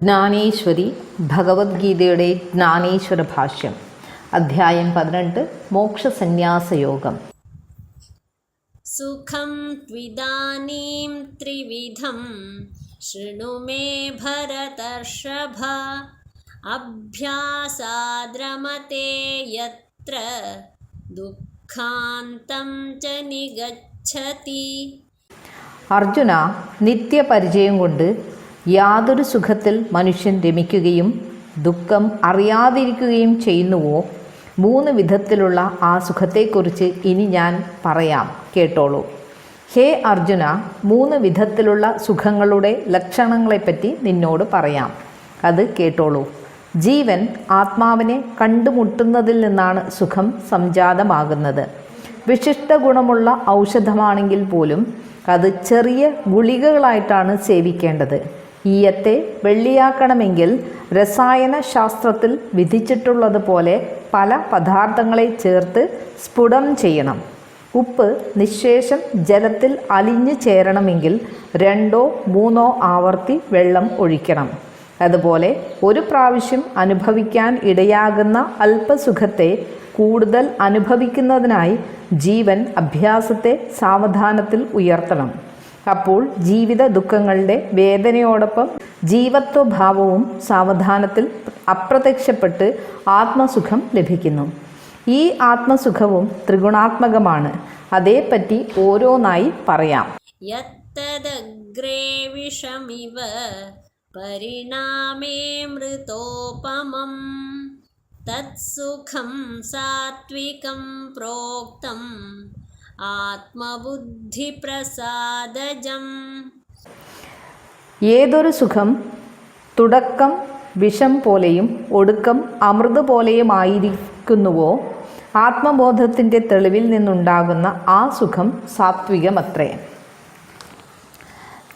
ജ്ഞാനേശ്വരി ഭഗവത്ഗീതയുടെ ജ്ഞാനേശ്വര ഭാഷ്യം അധ്യായം പതിനെട്ട് മോക്ഷസന്യാസയോഗം സുഖം ത്വിദാനീം ത്രിവിധം ശൃണു മേ ഭരതർഷഭ അഭ്യാസാദ്രമത്തെ യത്ര ദുഃഖാന്തം ച നിഗച്ഛതി. അർജുന നിത്യപരിചയം കൊണ്ട് യാതൊരു സുഖത്തിൽ മനുഷ്യൻ രമിക്കുകയും ദുഃഖം അറിയാതിരിക്കുകയും ചെയ്യുന്നുവോ? മൂന്ന് വിധത്തിലുള്ള ആ സുഖത്തെക്കുറിച്ച് ഇനി ഞാൻ പറയാം. കേട്ടോളൂ. ഹേ അർജുന മൂന്ന് വിധത്തിലുള്ള സുഖങ്ങളുടെ ലക്ഷണങ്ങളെപ്പറ്റി നിന്നോട് പറയാം. അത് കേട്ടോളൂ. ജീവൻ ആത്മാവിനെ കണ്ടുമുട്ടുന്നതിൽ നിന്നാണ് സുഖം സംജാതമാകുന്നത്. വിശിഷ്ട ഗുണമുള്ള ഔഷധമാണെങ്കിൽ പോലും അത് ചെറിയ ഗുളികകളായിട്ടാണ് സേവിക്കേണ്ടത്. ഈയത്തെ വെള്ളിയാക്കണമെങ്കിൽ രസായന ശാസ്ത്രത്തിൽ വിധിച്ചിട്ടുള്ളതുപോലെ പല പദാർത്ഥങ്ങളെ ചേർത്ത് സ്ഫുടം ചെയ്യണം. ഉപ്പ് നിശേഷം ജലത്തിൽ അലിഞ്ഞു ചേരണമെങ്കിൽ രണ്ടോ മൂന്നോ ആവർത്തി വെള്ളം ഒഴിക്കണം. അതുപോലെ ഒരു പ്രാവശ്യം അനുഭവിക്കാൻ ഇടയാകുന്ന അല്പസുഖത്തെ കൂടുതൽ അനുഭവിക്കുന്നതിനായി ജീവൻ അഭ്യാസത്തെ സാവധാനത്തിൽ ഉയർത്തണം. അപ്പോൾ ജീവിത ദുഃഖങ്ങളുടെ വേദനയോടൊപ്പം ജീവത്വഭാവവും സാവധാനത്തിൽ അപ്രത്യക്ഷപ്പെട്ട് ആത്മസുഖം ലഭിക്കുന്നു. ഈ ആത്മസുഖവും ത്രിഗുണാത്മകമാണ്. അതേപ്പറ്റി ഓരോന്നായി പറയാം. വിഷമിവ പരിണാമേ മൃതോപമം. തത്സുഖം സാത്വികം പ്രോക്തം. ആത്മബുദ്ധി പ്രസാദജം ഏതൊരു സുഖം തുടക്കം വിഷം പോലെയും ഒടുക്കം അമൃത് പോലെയുമായിരിക്കുന്നുവോ ആത്മബോധത്തിന്റെ തെളിവിൽ നിന്നുണ്ടാകുന്ന ആ സുഖം സാത്വികമത്രേ.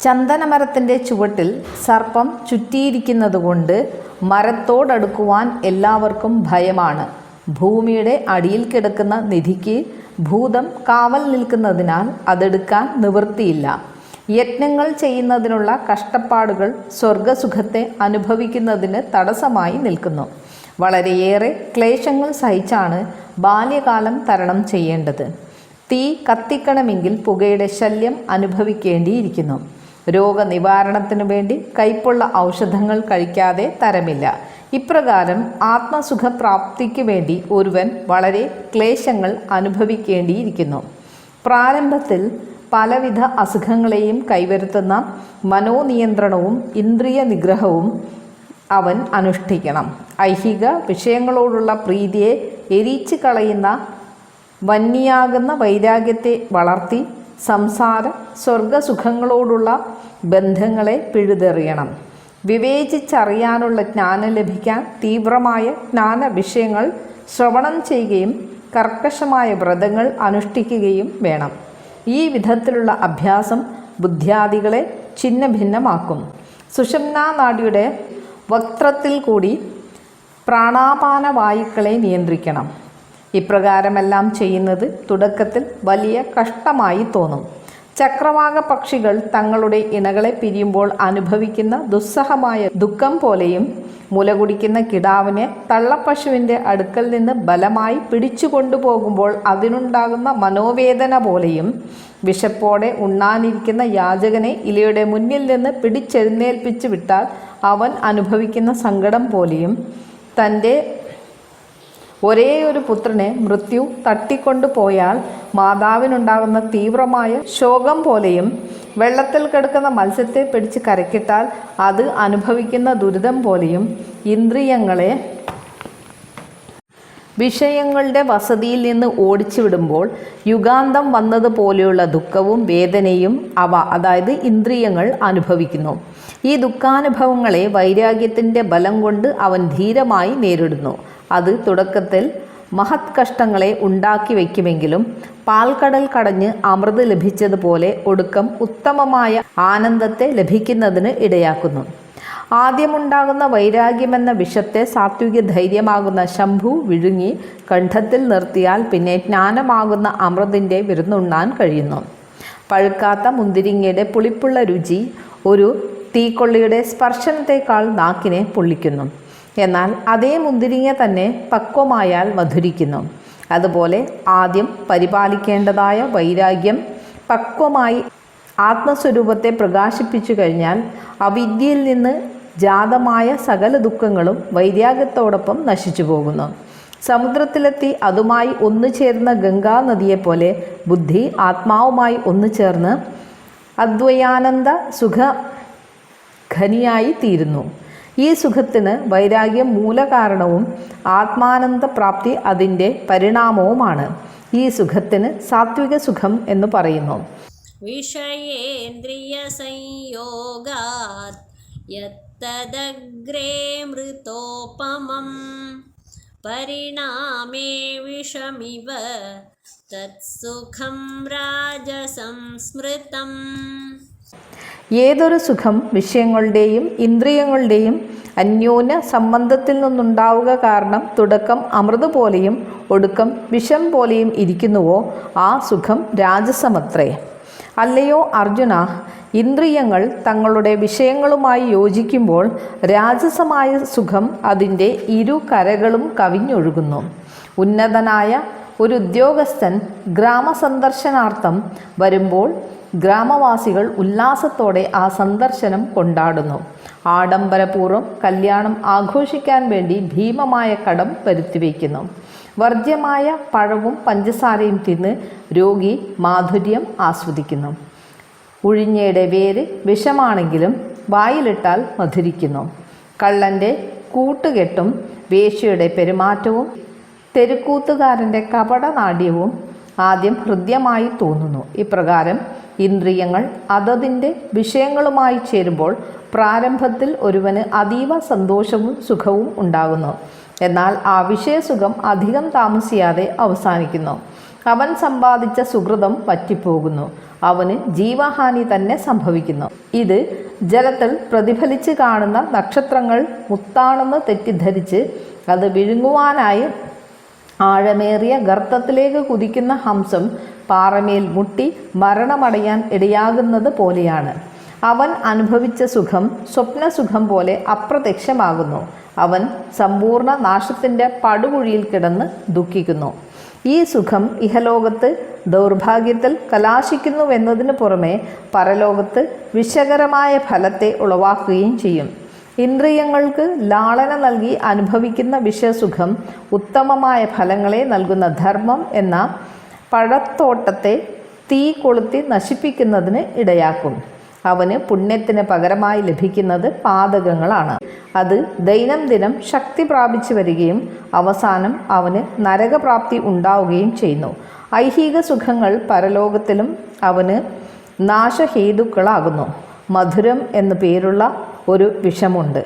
ചന്ദനമരത്തിന്റെ ചുവട്ടിൽ സർപ്പം ചുറ്റിയിരിക്കുന്നതുകൊണ്ട് മരത്തോടടുക്കുവാൻ എല്ലാവർക്കും ഭയമാണ്. ഭൂമിയുടെ അടിയിൽ കിടക്കുന്ന നിധിക്ക് ഭൂതം കാവൽ നിൽക്കുന്നതിനാൽ അതെടുക്കാൻ നിവൃത്തിയില്ല. യജ്ഞങ്ങൾ ചെയ്യുന്നതിനുള്ള കഷ്ടപ്പാടുകൾ സ്വർഗസുഖത്തെ അനുഭവിക്കുന്നതിന് തടസ്സമായി നിൽക്കുന്നു. വളരെയേറെ ക്ലേശങ്ങൾ സഹിച്ചാണ് ബാല്യകാലം തരണം ചെയ്യേണ്ടത്. തീ കത്തിക്കണമെങ്കിൽ പുകയുടെ ശല്യം അനുഭവിക്കേണ്ടിയിരിക്കുന്നു. രോഗനിവാരണത്തിനു വേണ്ടി കൈപ്പുള്ള ഔഷധങ്ങൾ കഴിക്കാതെ തരമില്ല. ഇപ്രകാരം ആത്മസുഖപ്രാപ്തിക്ക് വേണ്ടി ഒരുവൻ വളരെ ക്ലേശങ്ങൾ അനുഭവിക്കേണ്ടിയിരിക്കുന്നു. പ്രാരംഭത്തിൽ പലവിധ അസുഖങ്ങളെയും കൈവരുത്തുന്ന മനോനിയന്ത്രണവും ഇന്ദ്രിയ നിഗ്രഹവും അവൻ അനുഷ്ഠിക്കണം. ഐഹിക വിഷയങ്ങളോടുള്ള പ്രീതിയെ എരിച്ചു കളയുന്ന വന്യാകുന്ന വൈരാഗ്യത്തെ വളർത്തി സംസാര സ്വർഗസുഖങ്ങളോടുള്ള ബന്ധങ്ങളെ പിഴുതെറിയണം. വിവേചിച്ചറിയാനുള്ള ജ്ഞാനം ലഭിക്കാൻ തീവ്രമായ ജ്ഞാന വിഷയങ്ങൾ ശ്രവണം ചെയ്യുകയും കർക്കശമായ വ്രതങ്ങൾ അനുഷ്ഠിക്കുകയും വേണം. ഈ വിധത്തിലുള്ള അഭ്യാസം ബുദ്ധ്യാദികളെ ഛിന്ന ഭിന്നമാക്കും സുഷംന നാഡിയുടെ വക്ത്രത്തിൽ കൂടി പ്രാണാപാന വായുക്കളെ നിയന്ത്രിക്കണം. ഇപ്രകാരമെല്ലാം ചെയ്യുന്നത് തുടക്കത്തിൽ വലിയ കഷ്ടമായി തോന്നും. ചക്രവാക പക്ഷികൾ തങ്ങളുടെ ഇണകളെ പിരിയുമ്പോൾ അനുഭവിക്കുന്ന ദുസ്സഹമായ ദുഃഖം പോലെയും മുല കുടിക്കുന്ന കിടാവിനെ തള്ളപ്പശുവിന്റെ അടുക്കൽ നിന്ന് ബലമായി പിടിച്ചു കൊണ്ടുപോകുമ്പോൾ അതിനുണ്ടാകുന്ന മനോവേദന പോലെയും വിശപ്പോടെ ഉണ്ണാനിരിക്കുന്ന യാചകനെ ഇലയുടെ മുന്നിൽ നിന്ന് പിടിച്ചെഴുന്നേൽപ്പിച്ചു വിട്ടാൽ അവൻ അനുഭവിക്കുന്ന സങ്കടം പോലെയും തന്റെ ഒരേ ഒരു പുത്രനെ മൃത്യു തട്ടിക്കൊണ്ടു പോയാൽ മാതാവിനുണ്ടാകുന്ന തീവ്രമായ ശോകം പോലെയും വെള്ളത്തിൽ കിടക്കുന്ന മത്സ്യത്തെ പിടിച്ച് കരക്കിട്ടാൽ അത് അനുഭവിക്കുന്ന ദുരിതം പോലെയും ഇന്ദ്രിയങ്ങളെ വിഷയങ്ങളുടെ വസതിയിൽ നിന്ന് ഓടിച്ചു വിടുമ്പോൾ യുഗാന്തം വന്നതുപോലെയുള്ള ദുഃഖവും വേദനയും അവ അതായത് ഇന്ദ്രിയങ്ങൾ അനുഭവിക്കുന്നു. ഈ ദുഃഖാനുഭവങ്ങളെ വൈരാഗ്യത്തിന്റെ ബലം കൊണ്ട് അവൻ ധീരമായി നേരിടുന്നു. അത് തുടക്കത്തിൽ മഹത് കഷ്ടങ്ങളെ ഉണ്ടാക്കി വയ്ക്കുമെങ്കിലും പാൽക്കടൽ കടഞ്ഞ് അമൃത് ലഭിച്ചതുപോലെ ഒടുക്കം ഉത്തമമായ ആനന്ദത്തെ ലഭിക്കുന്നതിന് ഇടയാക്കുന്നു. ആദ്യമുണ്ടാകുന്ന വൈരാഗ്യമെന്ന വിഷത്തെ സാത്വിക ധൈര്യമാകുന്ന ശംഭു വിഴുങ്ങി കണ്ഠത്തിൽ നിർത്തിയാൽ പിന്നെ ജ്ഞാനമാകുന്ന അമൃതിന്റെ വിരുന്നുണ്ണാൻ കഴിയുന്നു. പഴുക്കാത്ത മുന്തിരിങ്ങയുടെ പുളിപ്പുള്ള രുചി ഒരു തീക്കൊള്ളിയുടെ സ്പർശനത്തേക്കാൾ നാക്കിനെ പൊള്ളിക്കുന്നു. എന്നാൽ അതേ മുന്തിരിങ്ങ തന്നെ പക്വമായാൽ മധുരിക്കുന്നു. അതുപോലെ ആദ്യം പരിപാലിക്കേണ്ടതായ വൈരാഗ്യം പക്വമായി ആത്മസ്വരൂപത്തെ പ്രകാശിപ്പിച്ചു കഴിഞ്ഞാൽ അവിദ്യയിൽ നിന്ന് ജാതമായ സകല ദുഃഖങ്ങളും വൈരാഗ്യത്തോടൊപ്പം നശിച്ചു പോകുന്നു. സമുദ്രത്തിലെത്തി അതുമായി ഒന്നു ചേർന്ന ഗംഗാ നദിയെപ്പോലെ ബുദ്ധി ആത്മാവുമായി ഒന്നു ചേർന്ന് അദ്വയാനന്ദ സുഖ ഖനിയായി തീരുന്നു. ഈ സുഖത്തിന് വൈരാഗ്യം മൂലകാരണവും ആത്മാനന്ദ പ്രാപ്തി അതിന്റെ പരിണാമവുമാണ്. ഈ സുഖത്തിന് സാത്വിക സുഖം എന്ന് പറയുന്നു. വിഷയേന്ദ്രിയ സംയോഗാത് പരിണാമേ വിഷമിവ തത്സുഖം ഏതൊരു സുഖം വിഷയങ്ങളുടെയും ഇന്ദ്രിയങ്ങളുടെയും അന്യോന്യ സംബന്ധത്തിൽ നിന്നുണ്ടാവുക കാരണം തുടക്കം അമൃത് പോലെയും ഒടുക്കം വിഷം പോലെയും ഇരിക്കുന്നുവോ ആ സുഖം രാജസമത്രേ. അല്ലയോ അർജുന ഇന്ദ്രിയങ്ങൾ തങ്ങളുടെ വിഷയങ്ങളുമായി യോജിക്കുമ്പോൾ രാജസമായ സുഖം അതിന്റെ ഇരു കരകളും കവിഞ്ഞൊഴുകുന്നു. ഉന്നതനായ ഒരു ഉദ്യോഗസ്ഥൻ ഗ്രാമസന്ദർശനാർത്ഥം വരുമ്പോൾ ഗ്രാമവാസികൾ ഉല്ലാസത്തോടെ ആ സന്ദർശനം കൊണ്ടാടുന്നു. ആഡംബരപൂർവം കല്യാണം ആഘോഷിക്കാൻ വേണ്ടി ഭീമമായ കടം വരുത്തിവെക്കുന്നു വർജ്യമായ പഴവും പഞ്ചസാരയും തിന്ന് രോഗി മാധുര്യം ആസ്വദിക്കുന്നു. ഉഴിഞ്ഞയുടെ വേര് വിഷമാണെങ്കിലും വായിലിട്ടാൽ മധുരിക്കുന്നു. കള്ളന്റെ കൂട്ടുകെട്ടും വേശ്യയുടെ പെരുമാറ്റവും തെരുക്കൂത്തുകാരന്റെ കപടനാട്യവും ആദ്യം ഹൃദ്യമായി തോന്നുന്നു. ഇപ്രകാരം ഇന്ദ്രിയങ്ങൾ അതതിന്റെ വിഷയങ്ങളുമായി ചേരുമ്പോൾ പ്രാരംഭത്തിൽ ഒരുവന് അതീവ സന്തോഷവും സുഖവും ഉണ്ടാകുന്നു. എന്നാൽ ആ വിഷയസുഖം അധികം താമസിയാതെ അവസാനിക്കുന്നു. അവൻ സമ്പാദിച്ച സുഹൃതം പറ്റിപ്പോകുന്നു അവന് ജീവഹാനി തന്നെ സംഭവിക്കുന്നു. ഇത് ജലത്തിൽ പ്രതിഫലിച്ച് കാണുന്ന നക്ഷത്രങ്ങൾ മുത്താണെന്ന് തെറ്റിദ്ധരിച്ച് അത് വിഴുങ്ങുവാനായി ആഴമേറിയ ഗർത്തത്തിലേക്ക് കുതിക്കുന്ന ഹംസം പാറമേൽ മുട്ടി മരണമടയാൻ ഇടയാകുന്നത് പോലെയാണ്. അവൻ അനുഭവിച്ച സുഖം സ്വപ്നസുഖം പോലെ അപ്രത്യക്ഷമാകുന്നു. അവൻ സമ്പൂർണ നാശത്തിന്റെ പടുകുഴിയിൽ കിടന്ന് ദുഃഖിക്കുന്നു. ഈ സുഖം ഇഹലോകത്ത് ദൗർഭാഗ്യത്തിൽ കലാശിക്കുന്നുവെന്നതിന് പുറമെ പരലോകത്ത് വിഷകരമായ ഫലത്തെ ഉളവാക്കുകയും ചെയ്യും. ഇന്ദ്രിയങ്ങൾക്ക് ലാളന നൽകി അനുഭവിക്കുന്ന വിഷയസുഖം ഉത്തമമായ ഫലങ്ങളെ നൽകുന്ന ധർമ്മം എന്ന പഴത്തോട്ടത്തെ തീ കൊളുത്തി നശിപ്പിക്കുന്നതിന് ഇടയാക്കും. അവന് പുണ്യത്തിന് പകരമായി ലഭിക്കുന്നത് പാതകങ്ങളാണ്. അത് ദൈനംദിനം ശക്തി പ്രാപിച്ചു വരികയും അവസാനം അവന് നരകപ്രാപ്തി ഉണ്ടാവുകയും ചെയ്യുന്നു. ഐഹിക സുഖങ്ങൾ പരലോകത്തിലും അവന് നാശഹേതുക്കളാകുന്നു. മധുരം എന്നു പേരുള്ള ഒരു വിഷമുണ്ട്.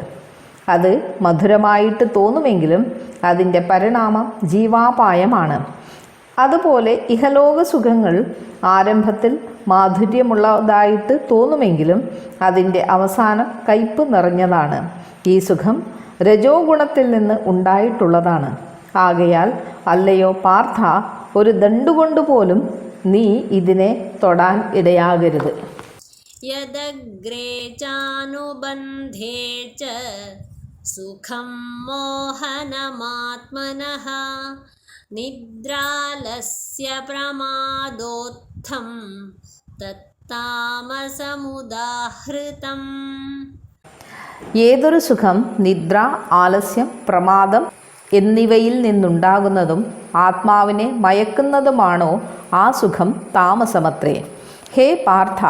അത് മധുരമായിട്ട് തോന്നുമെങ്കിലും അതിന്റെ പരിണാമം ജീവാപായമാണ്. അതുപോലെ ഇഹലോക സുഖങ്ങൾ ആരംഭത്തിൽ മാധുര്യമുള്ളതായിട്ട് തോന്നുമെങ്കിലും അതിന്റെ അവസാനം കയ്പ് നിറഞ്ഞതാണ്. ഈ സുഖം രജോ ഗുണത്തിൽ നിന്ന് ഉണ്ടായിട്ടുള്ളതാണ്. ആകയാൽ അല്ലയോ പാർത്ഥ ഒരു ദണ്ടുകൊണ്ടുപോലും നീ ഇതിനെ തൊടാൻ ഇടയാകരുത്. यदग्रे चानुबन्धे च सुखं मोहनमात्मनः निद्रालस्य प्रमादोत्थं तत्तामसमुदाहृतम् ഏതൊരു സുഖം നിദ്ര ആലസ്യം പ്രമാദം എന്നിവയിൽ നിന്നുണ്ടാകുന്നതും ആത്മാവിനെ മയക്കുന്നതുമാണോ ആ സുഖം താമസമത്രേ ഹേ പാർത്ഥ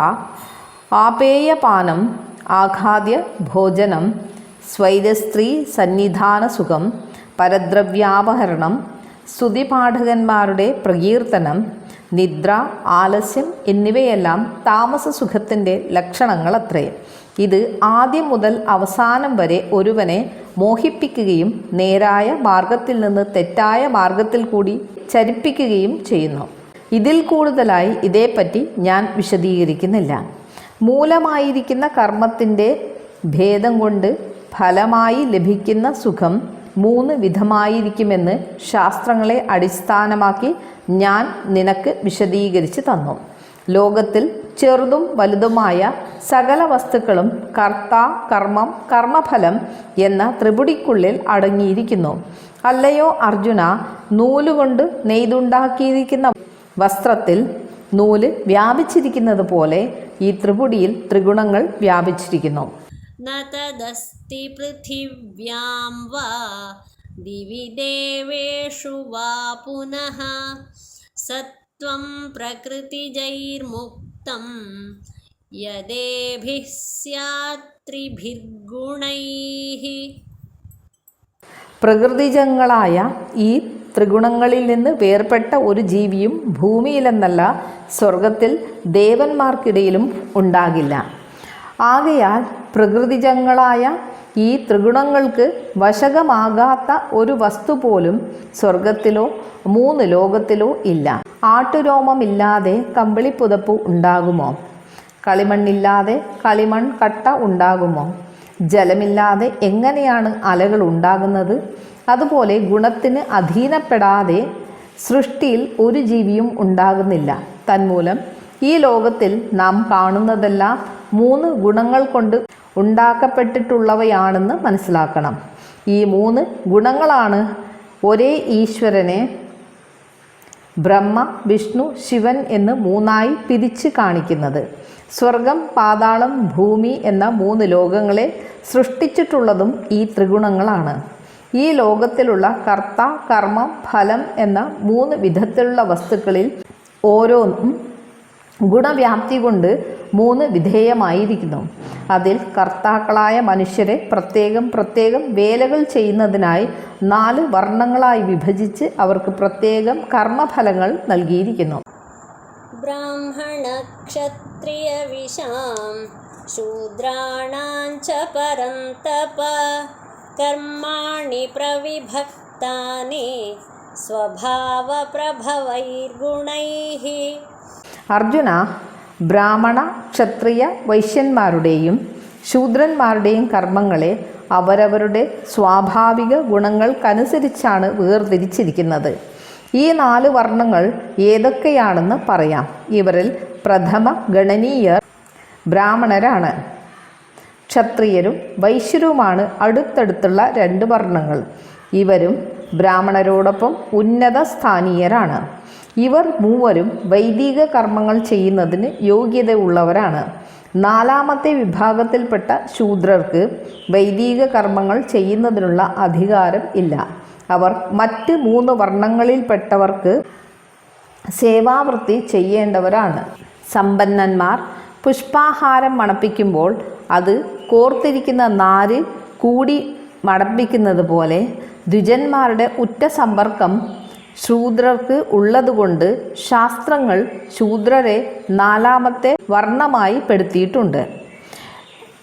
ആപേയപാനം ആഘാദ്യ ഭോജനം സ്വൈരസ്ത്രീ സന്നിധാനസുഖം പരദ്രവ്യാപഹരണം സ്തുതിപാഠകന്മാരുടെ പ്രകീർത്തനം നിദ്ര ആലസ്യം എന്നിവയെല്ലാം താമസസുഖത്തിന്റെ ലക്ഷണങ്ങളത്രേ. ഇത് ആദ്യം മുതൽ അവസാനം വരെ ഒരുവനെ മോഹിപ്പിക്കുകയും നേരായ മാർഗത്തിൽ നിന്ന് തെറ്റായ മാർഗത്തിൽ കൂടി ചരിപ്പിക്കുകയും ചെയ്യുന്നു. ഇതിൽ കൂടുതലായി ഇതേപ്പറ്റി ഞാൻ വിശദീകരിക്കുന്നില്ല. മൂലമായിരിക്കുന്ന കർമ്മത്തിന്റെ ഭേദം കൊണ്ട് ഫലമായി ലഭിക്കുന്ന സുഖം മൂന്ന് വിധമായിരിക്കുമെന്ന് ശാസ്ത്രങ്ങളെ അടിസ്ഥാനമാക്കി ഞാൻ നിനക്ക് വിശദീകരിച്ച് തന്നു. ലോകത്തിൽ ചെറുതും വലുതുമായ സകല വസ്തുക്കളും കർത്ത കർമ്മം കർമ്മഫലം എന്ന ത്രിപുടിക്കുള്ളിൽ അടങ്ങിയിരിക്കുന്നു. അല്ലയോ അർജുന നൂലുകൊണ്ട് നെയ്തുണ്ടാക്കിയിരിക്കുന്ന വസ്ത്രത്തിൽ നൂൽ വ്യാപിച്ചിരിക്കുന്നത് പോലെ ഈ ത്രിപുടിയിൽ ത്രിഗുണങ്ങൾ വ്യാപിച്ചിരിക്കുന്നു. നതദസ്തി പൃഥിവ്യാം വാ പുനഃ സത്വം പ്രകൃതിജൈർമുക്തം യദേഭിസ്യാത്രിഭിർഗുണൈ പ്രകൃതിജങ്ങളായ ഈ ത്രിഗുണങ്ങളിൽ നിന്ന് വേർപ്പെട്ട ഒരു ജീവിയും ഭൂമിയിലെന്നല്ല സ്വർഗത്തിൽ ദേവന്മാർക്കിടയിലും ഉണ്ടാകില്ല. ആകയാൽ പ്രകൃതിജങ്ങളായ ഈ ത്രിഗുണങ്ങൾക്ക് വശകമാകാത്ത ഒരു വസ്തു പോലും സ്വർഗത്തിലോ മൂന്ന് ലോകത്തിലോ ഇല്ല. ആട്ടുരോമമില്ലാതെ കമ്പിളിപ്പുതപ്പ് ഉണ്ടാകുമോ? കളിമണ്ണില്ലാതെ കളിമൺ കട്ട ഉണ്ടാകുമോ? ജലമില്ലാതെ എങ്ങനെയാണ് അലകൾ ഉണ്ടാകുന്നത്? അതുപോലെ ഗുണത്തിന് അധീനപ്പെടാതെ സൃഷ്ടിയിൽ ഒരു ജീവിയും ഉണ്ടാകുന്നില്ല. തന്മൂലം ഈ ലോകത്തിൽ നാം കാണുന്നതെല്ലാം മൂന്ന് ഗുണങ്ങൾ കൊണ്ട് ഉണ്ടാക്കപ്പെട്ടിട്ടുള്ളവയാണെന്ന് മനസ്സിലാക്കണം. ഈ മൂന്ന് ഗുണങ്ങളാണ് ഒരേ ഈശ്വരനെ ബ്രഹ്മ വിഷ്ണു ശിവൻ എന്ന് മൂന്നായി പിരിച്ച് കാണിക്കുന്നത്. സ്വർഗം പാതാളം ഭൂമി എന്ന മൂന്ന് ലോകങ്ങളെ സൃഷ്ടിച്ചിട്ടുള്ളതും ഈ ത്രിഗുണങ്ങളാണ്. ഈ ലോകത്തിലുള്ള കർത്ത കർമ്മം ഫലം എന്ന മൂന്ന് വിധത്തിലുള്ള വസ്തുക്കളിൽ ഓരോന്നും ഗുണവ്യാപ്തി കൊണ്ട് മൂന്ന് വിധേയമായിരിക്കുന്നു. അതിൽ കർത്താക്കളായ മനുഷ്യരെ പ്രത്യേകം പ്രത്യേകം വേലകൾ ചെയ്യുന്നതിനായി നാല് വർണങ്ങളായി വിഭജിച്ച് അവർക്ക് പ്രത്യേകം കർമ്മഫലങ്ങൾ നൽകിയിരിക്കുന്നു. ब्राह्मणक्षत्रियविशां शूद्राणां च परन्तप कर्माणि प्रविभक्तानि स्वभावप्रभवैर्गुणैः അർജുന ബ്രാഹ്മണ ക്ഷത്രിയ വൈശ്യന്മാരുടെയും ശൂദ്രന്മാരുടെയും കർമ്മങ്ങളെ അവരവരുടെ സ്വാഭാവിക ഗുണങ്ങൾക്കനുസരിച്ചാണ് വേർതിരിച്ചിരിക്കുന്നത് ഈ നാല് വർണങ്ങൾ ഏതൊക്കെയാണെന്ന് പറയാം. ഇവരിൽ പ്രഥമ ഗണനീയർ ബ്രാഹ്മണരാണ്. ക്ഷത്രിയരും വൈശ്യരുമാണ് അടുത്തടുത്തുള്ള രണ്ട് വർണങ്ങൾ. ഇവരും ബ്രാഹ്മണരോടൊപ്പം ഉന്നത സ്ഥാനീയരാണ്. ഇവർ മൂവരും വൈദിക കർമ്മങ്ങൾ ചെയ്യുന്നതിന് യോഗ്യതയുള്ളവരാണ്. നാലാമത്തെ വിഭാഗത്തിൽപ്പെട്ട ശൂദ്രർക്ക് വൈദിക കർമ്മങ്ങൾ ചെയ്യുന്നതിനുള്ള അധികാരം ഇല്ല. അവർ മറ്റ് മൂന്ന് വർണങ്ങളിൽപ്പെട്ടവർക്ക് സേവാവൃത്തി ചെയ്യേണ്ടവരാണ്. സമ്പന്നന്മാർ പുഷ്പാഹാരം മണപ്പിക്കുമ്പോൾ അത് കോർത്തിരിക്കുന്ന നാര് കൂടി മണപ്പിക്കുന്നത് പോലെ ദ്വിജന്മാരുടെ ഉറ്റ സമ്പർക്കം ശൂദ്രർക്ക് ഉള്ളതുകൊണ്ട് ശാസ്ത്രങ്ങൾ ശൂദ്രരെ നാലാമത്തെ വർണമായി പെടുത്തിയിട്ടുണ്ട്.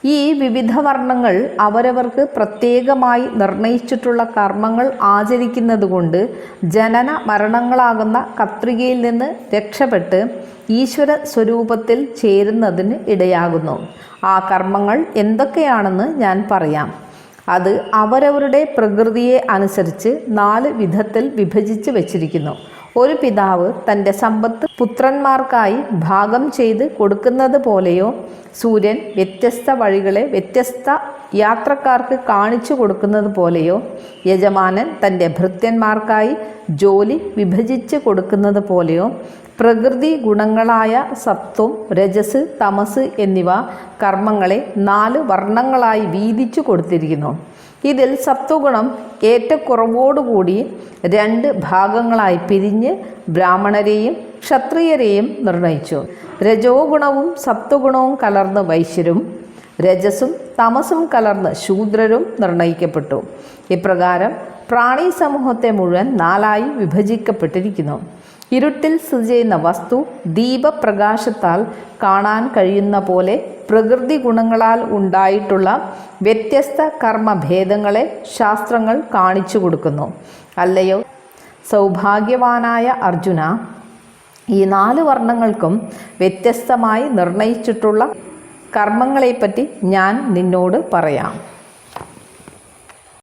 ഈ വിവിധ വർണങ്ങൾ അവരവർക്ക് പ്രത്യേകമായി നിർണയിച്ചിട്ടുള്ള കർമ്മങ്ങൾ ആചരിക്കുന്നതുകൊണ്ട് ജനന മരണങ്ങളാകുന്ന കത്രികയിൽ നിന്ന് രക്ഷപ്പെട്ട് ഈശ്വര സ്വരൂപത്തിൽ ചേരുന്നതിന് ഇടയാകുന്നു. ആ കർമ്മങ്ങൾ എന്തൊക്കെയാണെന്ന് ഞാൻ പറയാം. അത് അവരവരുടെ പ്രകൃതിയെ അനുസരിച്ച് നാല് വിധത്തിൽ വിഭജിച്ച് വച്ചിരിക്കുന്നു. ഒരു പിതാവ് തന്റെ സമ്പത്ത് പുത്രന്മാർക്കായി ഭാഗം ചെയ്ത് കൊടുക്കുന്നത് പോലെയോ സൂര്യൻ വ്യത്യസ്ത വഴികളെ വ്യത്യസ്ത യാത്രക്കാർക്ക് കാണിച്ചു കൊടുക്കുന്നത് പോലെയോ യജമാനൻ തന്റെ ഭൃത്യന്മാർക്കായി ജോലി വിഭജിച്ച് കൊടുക്കുന്നത് പോലെയോ പ്രകൃതി ഗുണങ്ങളായ സത്വം രജസ് തമസ് എന്നിവ കർമ്മങ്ങളെ നാല് വർണങ്ങളായി വീതിച്ചു കൊടുത്തിരിക്കുന്നു. ഇതിൽ സത്വഗുണം ഏറ്റക്കുറവോടുകൂടി രണ്ട് ഭാഗങ്ങളായി പിരിഞ്ഞ് ബ്രാഹ്മണരെയും ക്ഷത്രിയരെയും നിർണയിച്ചു. രജോ ഗുണവും സത്വഗുണവും കലർന്ന് വൈശ്യരും രജസും തമസും കലർന്ന് ശൂദ്രരും നിർണയിക്കപ്പെട്ടു. ഇപ്രകാരം പ്രാണി സമൂഹത്തെ മുഴുവൻ നാലായി വിഭജിക്കപ്പെട്ടിരിക്കുന്നു. ഇരുട്ടിൽ സ്ഥിതി ചെയ്യുന്ന വസ്തു ദീപപ്രകാശത്താൽ കാണാൻ കഴിയുന്ന പോലെ പ്രകൃതി ഗുണങ്ങളാൽ ഉണ്ടായിട്ടുള്ള വ്യത്യസ്ത കർമ്മഭേദങ്ങളെ ശാസ്ത്രങ്ങൾ കാണിച്ചു കൊടുക്കുന്നു. അല്ലയോ? സൗഭാഗ്യവാനായ അർജുന ഈ നാല് വർണങ്ങൾക്കും വ്യത്യസ്തമായി നിർണയിച്ചിട്ടുള്ള കർമ്മങ്ങളെപ്പറ്റി ഞാൻ നിന്നോട് പറയാം.